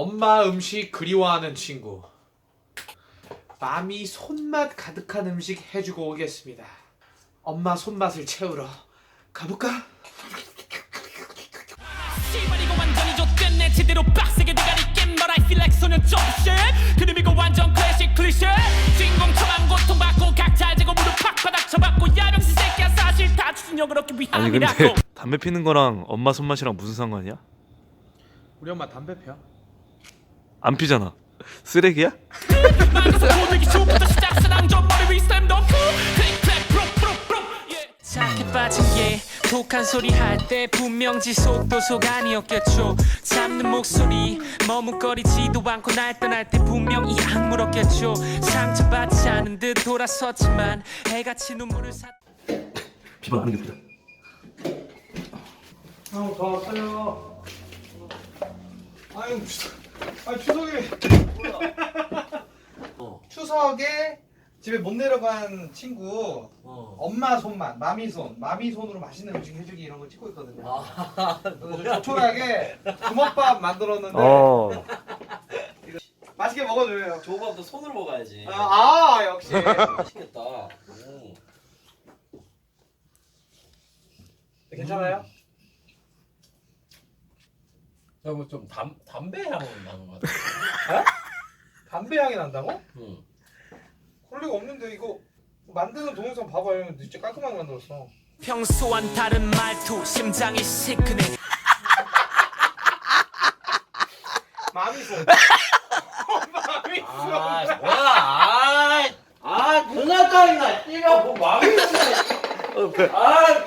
엄마 음식 그리워하는 친구. 맘이 손맛 가득한 음식 해주고 오겠습니다. 엄마 손맛을 채우러 가볼까? 씨발 이거 완전히 좆됐네 제대로 빡세게 대가리 깬 But I feel like 소년 좀 shit 그림 이거 완전 클래식 클리셰 주인공처럼 고통받고 각자 알고 무릎 팍바닥 쳐받고 야병신 새끼야 사실 다 추진력을 얻기 아니 위함이라고 근데 담배 피는 거랑 엄마 손맛이랑 무슨 상관이야? 우리 엄마 담배 펴. 안 피잖아. 쓰레기야? 착해 빠진 게 독한 소리 할 때 분명 지속도 속 아니었겠죠 잡는 목소리 머뭇거리지도 않고 날 떠날 때 분명 이 악물었겠죠 상처받지 않은 듯 돌아섰지만 해같이 눈물을 사 비방하는 게 보다. 형, 더 왔어요. 아유, 아 추석에 어. 추석에 집에 못 내려간 친구 어. 엄마 손만, 마미 손, 마미 손으로 맛있는 음식 해주기 이런 거 찍고 있거든요. 아, 그래서 좀 조촐하게 주먹밥 만들었는데 어. 맛있게 먹어줘요. 조밥도 손으로 먹어야지. 아, 아 역시. 맛있겠다. 오. 괜찮아요? 야뭐좀 담배 향 나는 것 같아. 담배 향이 난다고? 응. 그럴 리가 없는데 이거 만드는 동영상 봐봐요. 진짜 깔끔하게 만들었어. 평소와는 다른 말투 심장이 시큰해 마미 손. 마미 손. 아 뭐야? 아, 아 존나 짜증나. 씨가 뭐 마음이 없네. 아